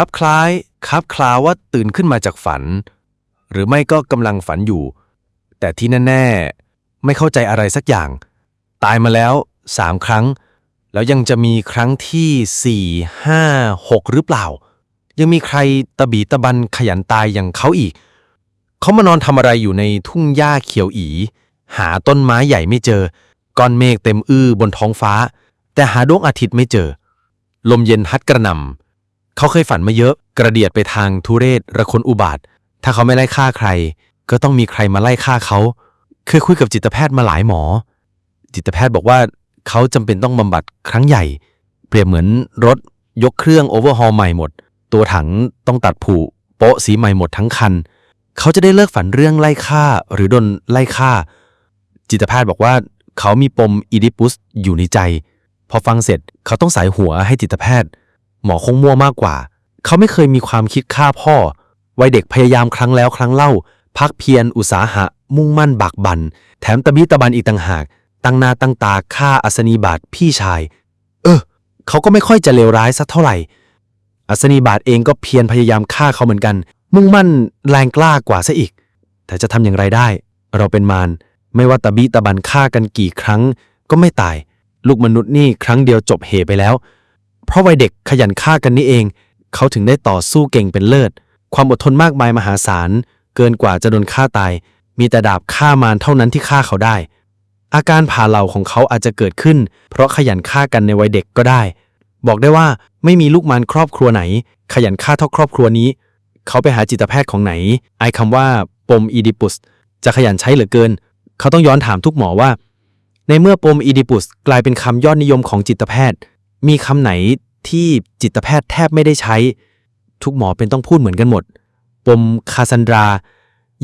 คับคล้ายคับคลาว่าตื่นขึ้นมาจากฝัน หรือไม่ก็กำลังฝันอยู่ แต่ที่แน่ ๆ ไม่เข้าใจอะไรสักอย่าง ตายมาแล้วสามครั้ง แล้วยังจะมีครั้งที่สี่ห้าหกหรือเปล่า ยังมีใครตะบีตะบันขยันตายอย่างเขาอีก เขามานอนทำอะไรอยู่ในทุ่งหญ้าเขียวอีหาต้นไม้ใหญ่ไม่เจอ ก้อนเมฆเต็มอื้อบนท้องฟ้า แต่หาดวงอาทิตย์ไม่เจอ ลมเย็นพัดกระหน่ำ เขาเคยฝันมาเยอะ กระเดียดไปทางทุเรศระคนอุบาท ถ้าเขาไม่ไล่ฆ่าใคร ก็ต้องมีใครมาไล่ฆ่าเขา เคยคุยกับจิตแพทย์มาหลายหมอ จิตแพทย์บอกว่าเขาจำเป็นต้องบำบัดครั้งใหญ่ เปรียบเหมือนรถยกเครื่องโอเวอร์ฮอลใหม่หมด ตัวถังต้องตัดผุโป๊ะสีใหม่หมดทั้งคัน เขาจะได้เลิกฝันเรื่องไล่ฆ่าหรือโดนไล่ฆ่า จิตแพทย์บอกว่าเขามีปมอีดิปุสอยู่ในใจ พอฟังเสร็จเขาต้องสายหัวให้จิตแพทย์ หมอคงมั่วมากกว่า เขาไม่เคยมีความคิดฆ่าพ่อ วัยเด็กพยายามครั้งแล้วครั้งเล่า พักเพียรอุตสาหะ มุ่งมั่นบักบัน แถมตะบิตะบันอีกต่างหาก ตั้งหน้าตั้งตาฆ่าอัศนีบาตพี่ชาย เออ เขาก็ไม่ค่อยจะเลวร้ายสักเท่าไหร่ อัศนีบาตเองก็เพียรพยายามฆ่าเขาเหมือนกัน มุ่งมั่นแรงกล้ากว่าซะอีก แต่จะทำอย่างไรได้ เราเป็นมารไม่ว่าตะบิตะบันฆ่ากันกี่ครั้งก็ไม่ตาย ลูกมนุษย์นี่ครั้งเดียวจบเหไปแล้ว เพราะวัยเด็กขยันฆ่ากันนี่เอง เขาถึงได้ต่อสู้เก่งเป็นเลิศ ความอดทนมากมายมหาศาล เกินกว่าจะโดนฆ่าตาย มีแต่ดาบฆ่ามารเท่านั้นที่ฆ่าเขาได้ อาการผ่าเหล่าของเขาอาจจะเกิดขึ้น เพราะขยันฆ่ากันในวัยเด็กก็ได้ บอกได้ว่าไม่มีลูกมารครอบครัวไหน ขยันฆ่าเท่าครอบครัวนี้ เขาไปหาจิตแพทย์ของไหน ไอคำว่าปมอีดิปุสจะขยันใช้เหลือเกิน เขาต้องย้อนถามทุกหมอว่า ในเมื่อปมอีดิปุสกลายเป็นคำยอดนิยมของจิตแพทย์ มีคำไหนที่จิตแพทย์แทบไม่ได้ใช้ ทุกหมอเป็นต้องพูดเหมือนกันหมด ปมคาซันดรา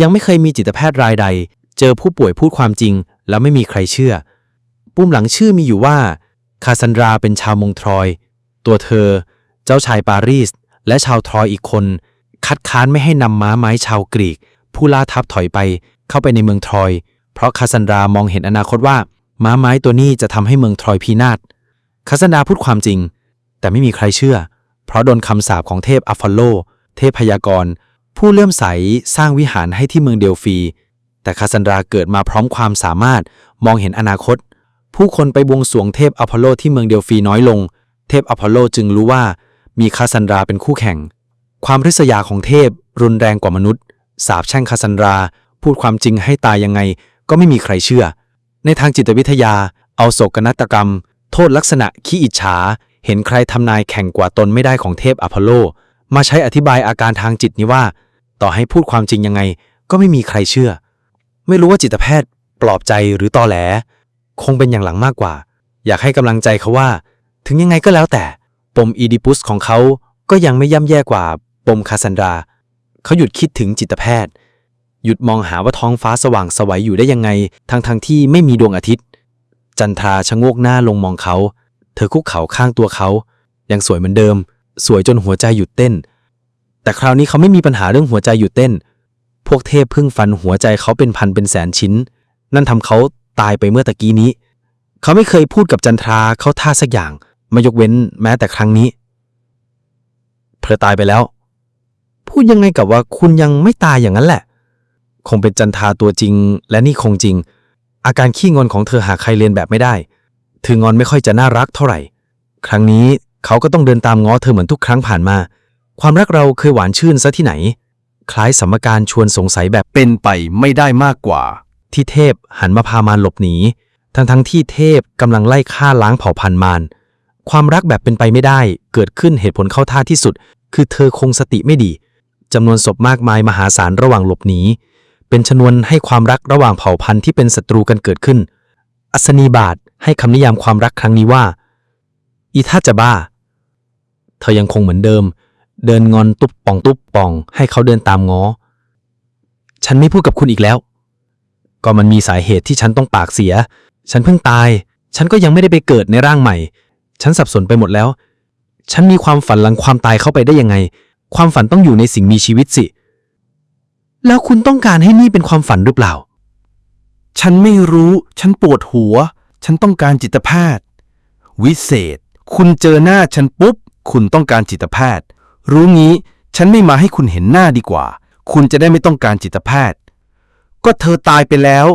ยังไม่เคยมีจิตแพทย์รายใด เจอผู้ป่วยพูดความจริง แล้วไม่มีใครเชื่อ ปุ่มหลังชื่อมีอยู่ว่า คาซันดราเป็นชาวมงทรอย ตัวเธอ เจ้าชายปารีส และชาวทรอยอีกคน คัดค้านไม่ให้นำม้าไม้ชาวกรีก ผู้ล่าทัพถอยไป เข้าไปในเมืองทรอย เพราะคาซันดรามองเห็นอนาคตว่า ม้าไม้ตัวนี้จะทำให้เมืองทรอยพินาศ คาซันดาพูดความจริง แต่ไม่มีใครเชื่อ เพราะโดนคำสาปของเทพอัฟฟอลโล เทพพยากรณ์ผู้เลื่อมใสสร้างวิหารให้ที่เมืองเดลฟี แต่คาซันดราเกิดมาพร้อมความสามารถมองเห็นอนาคต ผู้คนไปบวงสรวงเทพอพอลโลที่เมืองเดลฟีน้อยลง เทพอพอลโลจึงรู้ว่ามีคาซันดราเป็นคู่แข่ง ความริษยาของเทพรุนแรงกว่ามนุษย์ สาบแช่งคาซันดรา พูดความจริงให้ตายยังไงก็ไม่มีใครเชื่อ ในทางจิตวิทยา เอาโศกนาฏกรรม โทษลักษณะขี้อิจฉา เห็นใครทำนายแข่งกว่าตนไม่ได้ของเทพอพอลโล มาใช้อธิบายอาการทางจิตนี้ว่า ต่อให้พูดความจริงยังไง ก็ไม่มีใครเชื่อ ไม่รู้ว่าจิตแพทย์ ปลอบใจหรือตอแหล คงเป็นอย่างหลังมากกว่า อยากให้กำลังใจเขาว่า ถึงยังไงก็แล้วแต่ ปมอีดิปุสของเขาก็ยังไม่ย่ำแย่กว่า ปมคาซันดราเขาหยุดคิดถึงจิตแพทย์ หยุดมองหาว่าท้องฟ้าสว่างสวัยอยู่ได้ยังไงทั้งทงๆที่ไม่มีดวงอาทิตย์ จันทราชะโงกหน้าลงมองเขา เธอคุกเข่าข้างตัวเขา ยังสวยเหมือนเดิม สวยจนหัวใจหยุดเต้น แต่คราวนี้เขาไม่มีปัญหาเรื่องหัวใจหยุดเต้น พวกเทพพึ่งฟันหัวใจเขาเป็นพันเป็นแสนชิ้น นั่นทำเขาตายไปเมื่อตะกี้นี้ เขาไม่เคยพูดกับจันทราเขาท่าสักอย่างไม่ยกเว้นแม้แต่ครั้งนี้ เธอตายไปแล้ว พูดยังไงกับว่าคุณยังไม่ตายอย่างนั้นแหละ คงเป็นจันทราตัวจริง และนี่คงจริง อาการขี้งอนของเธอหาใครเรียนแบบไม่ได้เธองอนไม่ค่อยจะน่ารักเท่าไหร่ ครั้งนี้เขาก็ต้องเดินตามง้อเธอเหมือนทุกครั้งผ่านมา ความรักเราเคยหวานชื่นซะที่ไหน คล้ายสมการชวนสงสัยแบบเป็นไปไม่ได้มากกว่า ที่เทพหันมาพามารหลบหนี ทั้งทั้งๆที่เทพกำลังไล่ฆ่าล้างเผ่าพันธุ์มาร ความรักแบบเป็นไปไม่ได้เกิดขึ้นเหตุผลเข้าท่าที่สุด คือเธอคงสติไม่ดีจำนวนศพมากมายมหาศาลระหว่างหลบหนี เป็นชนวนให้ความรักระหว่างเผ่าพันธุ์ที่เป็นศัตรูกันเกิดขึ้น อัศนีบาทให้คำนิยามความรักครั้งนี้ว่า อีท่าจะบ้า เธอยังคงเหมือนเดิม เดินงอนตุ๊บป่องตุ๊บป่อง ให้เขาเดินตามง้อ ฉันไม่พูดกับคุณอีกแล้ว ก็มันมีสาเหตุที่ฉันต้องปากเสีย ฉันเพิ่งตาย ฉันก็ยังไม่ได้ไปเกิดในร่างใหม่ ฉันสับสนไปหมดแล้ว ฉันมีความฝันหลังความตายเข้าไปได้ยังไง ความฝันต้องอยู่ในสิ่งมีชีวิตสิ แล้วคุณต้องการให้นี่เป็นความฝันหรือเปล่า ฉันไม่รู้ ฉันปวดหัว ฉันต้องการจิตแพทย์ วิเศษ คุณเจอหน้าฉันปุ๊บ คุณต้องการจิตแพทย์ รู้งี้ ฉันไม่มาให้คุณเห็นหน้าดีกว่า คุณจะได้ไม่ต้องการจิตแพทย์ ก็เธอตายไปแล้ว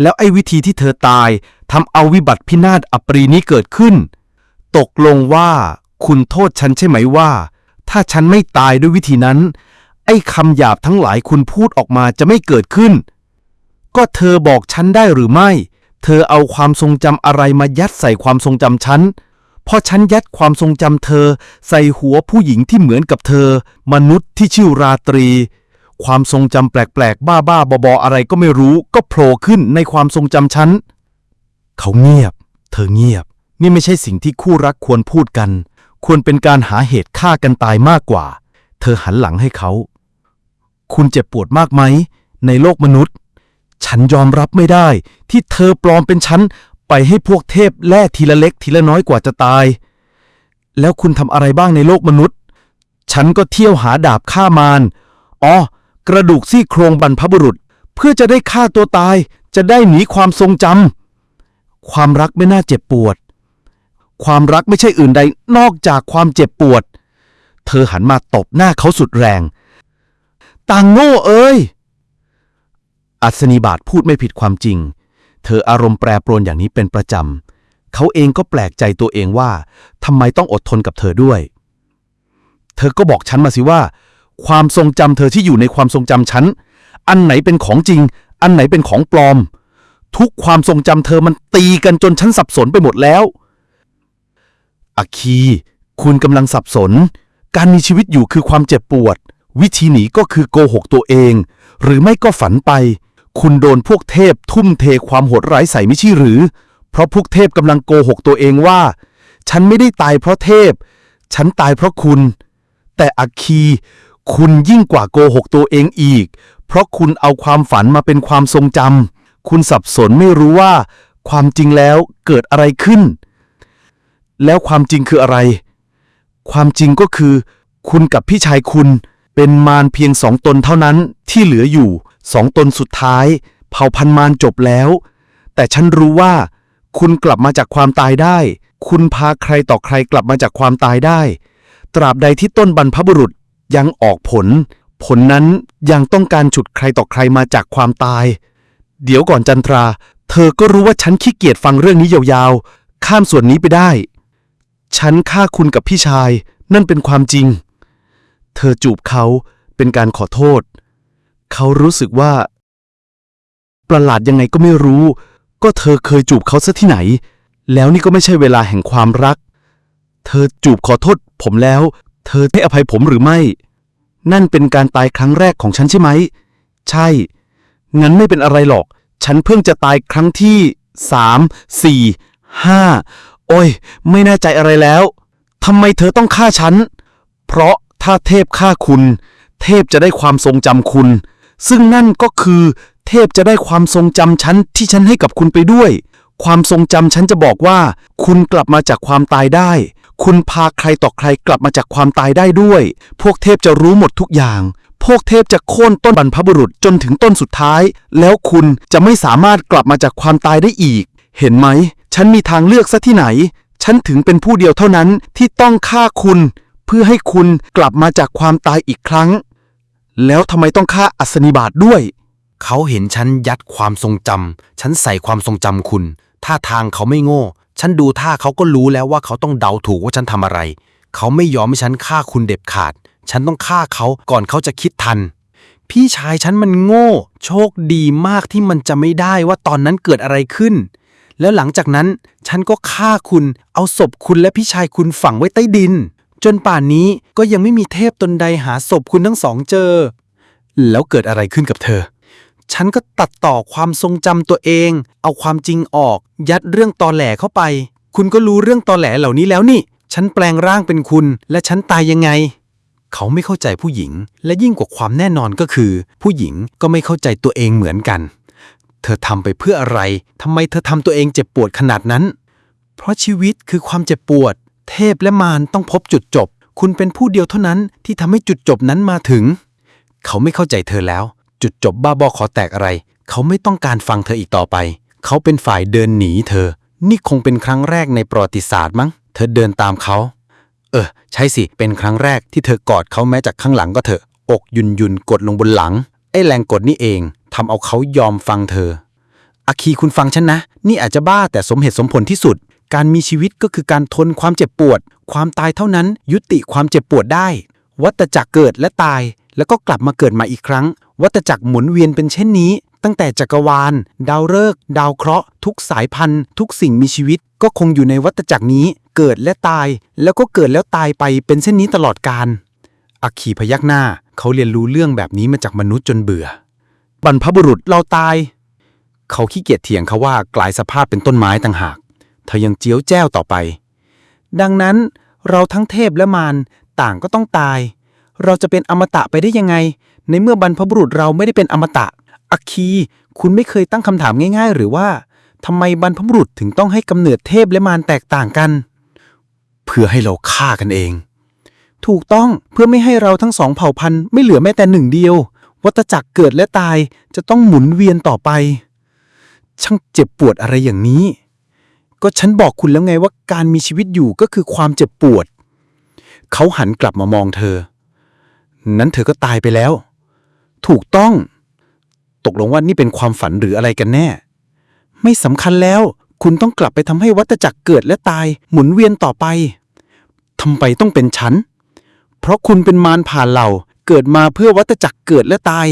แล้วไอ้วิธีที่เธอตายทำเอาวิบัติพินาศอปรีนี้เกิดขึ้น ตกลงว่า คุณโทษฉันใช่ไหมว่า ถ้าฉันไม่ตายด้วยวิธีนั้น ไอ้คำหยาบทั้งหลายคุณพูดออกมาจะไม่เกิดขึ้น ก็เธอบอกฉันได้หรือไม่ เธอเอาความทรงจำอะไรมายัดใส่ความทรงจำฉันพอฉันยัดความทรงจำเธอ ใส่หัวผู้หญิงที่เหมือนกับเธอ มนุษย์ที่ชื่อราตรี ความทรงจำแปลกๆ บ้าๆ บอๆ อะไรก็ไม่รู้ก็โผล่ขึ้นในความทรงจำฉัน เขาเงียบ เธอเงียบ นี่ไม่ใช่สิ่งที่คู่รักควรพูดกัน ควรเป็นการหาเหตุฆ่ากันตายมากกว่า เธอหันหลังให้เขา คุณเจ็บปวดมากไหม ในโลกมนุษย์ ฉันยอมรับไม่ได้ ที่เธอปลอมเป็นฉัน ไปให้พวกเทพแล่ทีละเล็กทีละน้อยกว่าจะตาย แล้วคุณทำอะไรบ้างในโลกมนุษย์ ฉันก็เที่ยวหาดาบฆ่ามารอ๋อกระดูกซี่โครงบรรพบุรุษ เพื่อจะได้ฆ่าตัวตาย จะได้หนีความทรงจำความรักไม่น่าเจ็บปวด ความรักไม่ใช่อื่นใดนอกจากความเจ็บปวด เธอหันมาตบหน้าเขาสุดแรง ต่างโง่เอ้ย อัศนีบาทพูดไม่ผิดความจริง เธออารมณ์แปรปรวนอย่างนี้เป็นประจำ เขาเองก็แปลกใจตัวเองว่าทำไมต้องอดทนกับเธอด้วย เธอก็บอกฉันมาสิว่า ความทรงจำเธอที่อยู่ในความทรงจำฉัน อันไหนเป็นของจริง อันไหนเป็นของปลอม ทุกความทรงจำเธอมันตีกันจนฉันสับสนไปหมดแล้วอาคี คุณกำลังสับสน การมีชีวิตอยู่คือความเจ็บปวด วิธีหนีก็คือโกหกตัวเอง หรือไม่ก็ฝันไป คุณโดนพวกเทพทุ่มเทความโหดร้ายใส่ไม่ใช่หรือ เพราะพวกเทพกำลังโกหกตัวเองว่า ฉันไม่ได้ตายเพราะเทพ ฉันตายเพราะคุณ แต่อัคคี คุณยิ่งกว่าโกหกตัวเองอีก เพราะคุณเอาความฝันมาเป็นความทรงจำคุณสับสนไม่รู้ว่า ความจริงแล้วเกิดอะไรขึ้น แล้วความจริงคืออะไร ความจริงก็คือ คุณกับพี่ชายคุณ เป็นมารเพียงสองตนเท่านั้นที่เหลืออยู่สองตนสุดท้าย เผ่าพันมารจบแล้ว แต่ฉันรู้ว่า คุณกลับมาจากความตายได้ คุณพาใครต่อใครกลับมาจากความตายได้ ตราบใดที่ต้นบรรพบุรุษยังออกผล ผลนั้นยังต้องการฉุดใครต่อใครมาจากความตาย เดี๋ยวก่อนจันทรา เธอก็รู้ว่าฉันขี้เกียจฟังเรื่องนี้ยาวๆ ข้ามส่วนนี้ไปได้ ฉันฆ่าคุณกับพี่ชาย นั่นเป็นความจริง เธอจูบเขาเป็นการขอโทษ เขารู้สึกว่า ประหลาดยังไงก็ไม่รู้ ก็เธอเคยจูบเขาซะที่ไหน แล้วนี่ก็ไม่ใช่เวลาแห่งความรัก เธอจูบขอโทษ ผมแล้ว เธอให้อภัยผมหรือไม่ นั่นเป็นการตายครั้งแรกของฉันใช่ไหม ใช่ งั้นไม่เป็นอะไรหรอก ฉันเพิ่งจะตายครั้งที่สามสี่ห้าโอ้ย ไม่แน่ใจอะไรแล้วทำไมเธอต้องฆ่าฉัน เพราะ ถ้าเทพฆ่าคุณ เทพจะได้ความทรงจำคุณ ซึ่งนั่นก็คือ เทพจะได้ความทรงจำฉันที่ฉันให้กับคุณไปด้วย ความทรงจำฉันจะบอกว่า คุณกลับมาจากความตายได้ คุณพาใครต่อใครกลับมาจากความตายได้ด้วย พวกเทพจะรู้หมดทุกอย่าง พวกเทพจะโค่นต้นบรรพบุรุษจนถึงต้นสุดท้าย แล้วคุณจะไม่สามารถกลับมาจากความตายได้อีก เห็นไหม ฉันมีทางเลือกซะที่ไหนฉันถึงเป็นผู้เดียวเท่านั้นที่ต้องฆ่าคุณ พื่อให้คุณกลับมาจากความตายอีกครั้ง แล้วทำไมต้องฆ่าอัศนิบาตด้วย เขาเห็นฉันยัดความทรงจำฉันใส่ความทรงจำคุณ ท่าทางเขาไม่โง่ ฉันดูท่าเขาก็รู้แล้วว่าเขาต้องเดาถูกว่าฉันทำอะไร เขาไม่ยอมให้ฉันฆ่าคุณเด็ดขาด ฉันต้องฆ่าเขาก่อนเขาจะคิดทัน พี่ชายฉันมันโง่ โชคดีมากที่มันจะไม่ได้ว่าตอนนั้นเกิดอะไรขึ้น แล้วหลังจากนั้นฉันก็ฆ่าคุณ เอาศพคุณและพี่ชายคุณฝังไว้ใต้ดิน จนป่านนี้ก็ยังไม่มีเทพตนใดหาศพคุณทั้งสองเจอ แล้วเกิดอะไรขึ้นกับเธอ ฉันก็ตัดต่อความทรงจำตัวเอง เอาความจริงออก ยัดเรื่องตอแหลเข้าไป คุณก็รู้เรื่องตอแหลเหล่านี้แล้วนี่ ฉันแปลงร่างเป็นคุณ และฉันตายยังไง เขาไม่เข้าใจผู้หญิง และยิ่งกว่าความแน่นอนก็คือ ผู้หญิงก็ไม่เข้าใจตัวเองเหมือนกัน เธอทำไปเพื่ออะไรทำไมเธอทำตัวเองเจ็บปวดขนาดนั้น เพราะชีวิตคือความเจ็บปวด เทพและมารต้องพบจุดจบ คุณเป็นผู้เดียวเท่านั้นที่ทำให้จุดจบนั้นมาถึง เขาไม่เข้าใจเธอแล้ว จุดจบบ้าบอขอแตกอะไร เขาไม่ต้องการฟังเธออีกต่อไป เขาเป็นฝ่ายเดินหนีเธอ นี่คงเป็นครั้งแรกในประวัติศาสตร์มั้ง เธอเดินตามเขา เออ ใช่สิ เป็นครั้งแรกที่เธอกอดเขาแม้จากข้างหลังก็เถอะ อกยุนยุนกดลงบนหลัง ไอ้แรงกดนี่เองทำเอาเขายอมฟังเธออาคีคุณฟังฉันนะ นี่อาจจะบ้าแต่สมเหตุสมผลที่สุด การมีชีวิตก็คือการทนความเจ็บปวด ความตายเท่านั้นยุติความเจ็บปวดได้ วัฏจักรเกิดและตาย แล้วก็กลับมาเกิดมาอีกครั้ง วัฏจักรหมุนเวียนเป็นเช่นนี้ ตั้งแต่จักรวาล ดาวฤกษ์ดาวเคราะห์ทุกสายพันธุ์ ทุกสิ่งมีชีวิต ก็คงอยู่ในวัฏจักรนี้ เกิดและตาย แล้วก็เกิดแล้วตายไปเป็นเช่นนี้ตลอดกาลอัคคีพยักหน้า เขาเรียนรู้เรื่องแบบนี้มาจากมนุษย์จนเบื่อ บรรพบุรุษเราตาย เขาขี้เกียจเถียงเขาว่ากลายสภาพเป็นต้นไม้ต่างหาก เธอยังเจียวแจ้วต่อไป ดังนั้นเราทั้งเทพและมารต่างก็ต้องตาย เราจะเป็นอมตะไปได้ยังไง ในเมื่อบรรพบุรุษเราไม่ได้เป็นอมตะ อคี คุณไม่เคยตั้งคำถามง่าย ๆ หรือว่าทำไมบรรพบุรุษถึงต้องให้กำเนิดเทพและมารแตกต่างกัน เพื่อให้เราฆ่ากันเอง ถูกต้องเพื่อไม่ให้เราทั้งสองเผ่าพันธุ์ไม่เหลือแม้แต่หนึ่งเดียว วัฏจักรเกิดและตายจะต้องหมุนเวียนต่อไป ช่างเจ็บปวดอะไรอย่างนี้ ก็ฉันบอกคุณแล้วไงว่าการมีชีวิตอยู่ก็คือความเจ็บปวด เขาหันกลับมามองเธอ นั้นเธอก็ตายไปแล้ว ถูกต้อง ตกลงว่านี่เป็นความฝันหรืออะไรกันแน่ ไม่สำคัญแล้ว คุณต้องกลับไปทำให้วัฏจักรเกิดและตายหมุนเวียนต่อไปทำไมต้องเป็นฉัน เพราะคุณเป็นมารผ่านเหล่า เกิดมาเพื่อวัฏจักรเกิดและตาย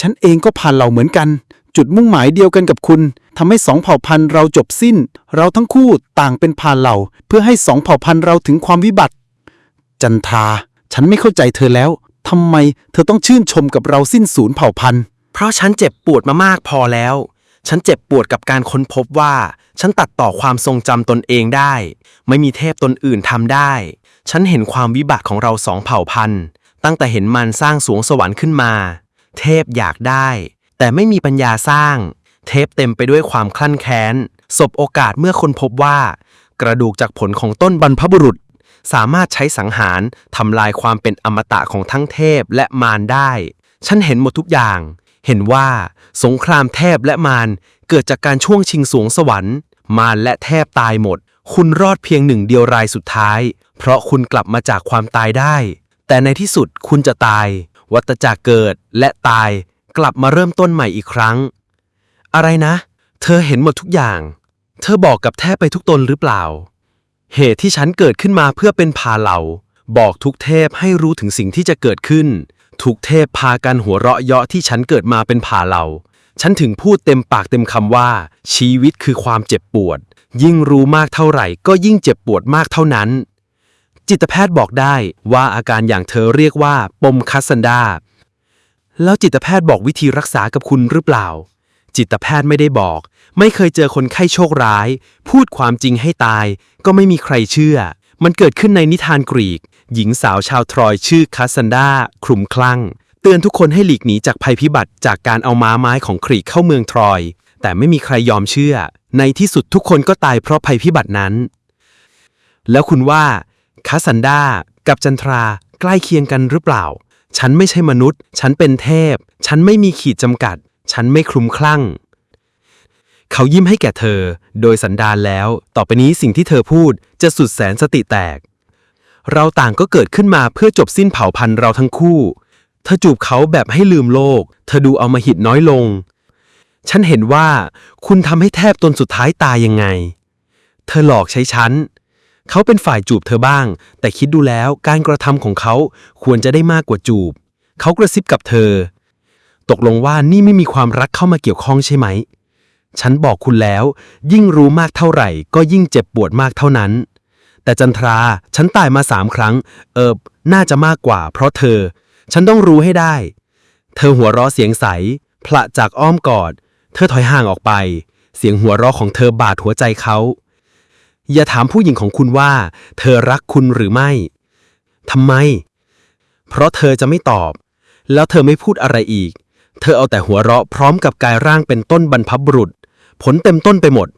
ฉันเองก็ผ่านเหล่าเหมือนกัน จุดมุ่งหมายเดียวกันกับคุณ ทำให้สองเผ่าพันธุ์เราจบสิ้น เราทั้งคู่ต่างเป็นผ่านเหล่า เพื่อให้สองเผ่าพันธุ์เราถึงความวิบัติ จันทา ฉันไม่เข้าใจเธอแล้วทำไมเธอต้องชื่นชมกับเราสิ้นศูนย์เผ่าพันธุ์ เพราะฉันเจ็บปวดมามากพอแล้ว ฉันเจ็บปวดกับการค้นพบว่า ฉันตัดต่อความทรงจำตนเองได้ ไม่มีเทพตนอื่นทำได้ ฉันเห็นความวิบัติของเราสองเผ่าพันธุ์ ตั้งแต่เห็นมันสร้างสวงสวรรค์ขึ้นมา เทพอยากได้ แต่ไม่มีปัญญาสร้าง เทพเต็มไปด้วยความคลั่นแค้นสบโอกาสเมื่อคนพบว่า กระดูกจากผลของต้นบรรพบุรุษ สามารถใช้สังหารทำลายความเป็นอมตะของทั้งเทพและมารได้ ฉันเห็นหมดทุกอย่าง เห็นว่าสงครามเทพและมารเกิดจากการช่วงชิงสวงสวรรค์ มารและเทพตายหมด คุณรอดเพียงหนึ่งเดียวรายสุดท้าย เพราะคุณกลับมาจากความตายได้ แต่ในที่สุดคุณจะตาย วัตจักรเกิดและตาย กลับมาเริ่มต้นใหม่อีกครั้ง อะไรนะ เธอเห็นหมดทุกอย่าง เธอบอกกับแทบไปทุกตนหรือเปล่า เหตุที่ฉันเกิดขึ้นมาเพื่อเป็นพาเหล่า บอกทุกเทพให้รู้ถึงสิ่งที่จะเกิดขึ้น ทุกเทพพากันหัวเราะเยาะที่ฉันเกิดมาเป็นพาเหล่า ฉันถึงพูดเต็มปากเต็มคำว่า ชีวิตคือความเจ็บปวด ยิ่งรู้มากเท่าไหร่ ก็ยิ่งเจ็บปวดมากเท่านั้น จิตแพทย์บอกได้ว่าอาการอย่างเธอเรียกว่า ปมคัสซันดาแล้วจิตแพทย์บอกวิธีรักษากับคุณหรือเปล่า จิตแพทย์ไม่ได้บอก ไม่เคยเจอคนไข้โชคร้าย พูดความจริงให้ตาย ก็ไม่มีใครเชื่อ มันเกิดขึ้นในนิทานกรีก หญิงสาวชาวทรอยชื่อคาสันดาคลุมคลั่ง เตือนทุกคนให้หลีกหนีจากภัยพิบัติจากการเอาม้าไม้ของกรีกเข้าเมืองทรอย แต่ไม่มีใครยอมเชื่อ ในที่สุดทุกคนก็ตายเพราะภัยพิบัตินั้น แล้วคุณว่าคาสันดากับจันทราใกล้เคียงกันหรือเปล่า ฉันไม่ใช่มนุษย์ ฉันเป็นเทพ ฉันไม่มีขีดจำกัด ฉันไม่คลุมคลั่ง เขายิ้มให้แก่เธอ โดยสันดานแล้ว ต่อไปนี้สิ่งที่เธอพูดจะสุดแสนสติแตก เราต่างก็เกิดขึ้นมาเพื่อจบสิ้นเผ่าพันธุ์เราทั้งคู่ เธอจูบเขาแบบให้ลืมโลก เธอดูเอามาหิดน้อยลง ฉันเห็นว่าคุณทำให้แทบตนสุดท้ายตายยังไง เธอหลอกใช้ฉันเขาเป็นฝ่ายจูบเธอบ้าง แต่คิดดูแล้วการกระทำของเขาควรจะได้มากกว่าจูบ เขากระซิบกับเธอ ตกลงว่านี่ไม่มีความรักเข้ามาเกี่ยวข้องใช่ไหม ฉันบอกคุณแล้ว ยิ่งรู้มากเท่าไหร่ ก็ยิ่งเจ็บปวดมากเท่านั้น แต่จันทรา ฉันตายมาสามครั้ง เออน่าจะมากกว่า เพราะเธอ ฉันต้องรู้ให้ได้ เธอหัวเราะเสียงใส พละจากอ้อมกอด เธอถอยห่างออกไป เสียงหัวเราะของเธอบาดหัวใจเขา อย่าถามผู้หญิงของคุณว่า เธอรักคุณหรือไม่ทำไม เพราะเธอจะไม่ตอบ แล้วเธอไม่พูดอะไรอีก เธอเอาแต่หัวเราะพร้อมกับกายร่างเป็นต้นบรรพบุรุษ ผลเต็มต้นไปหมด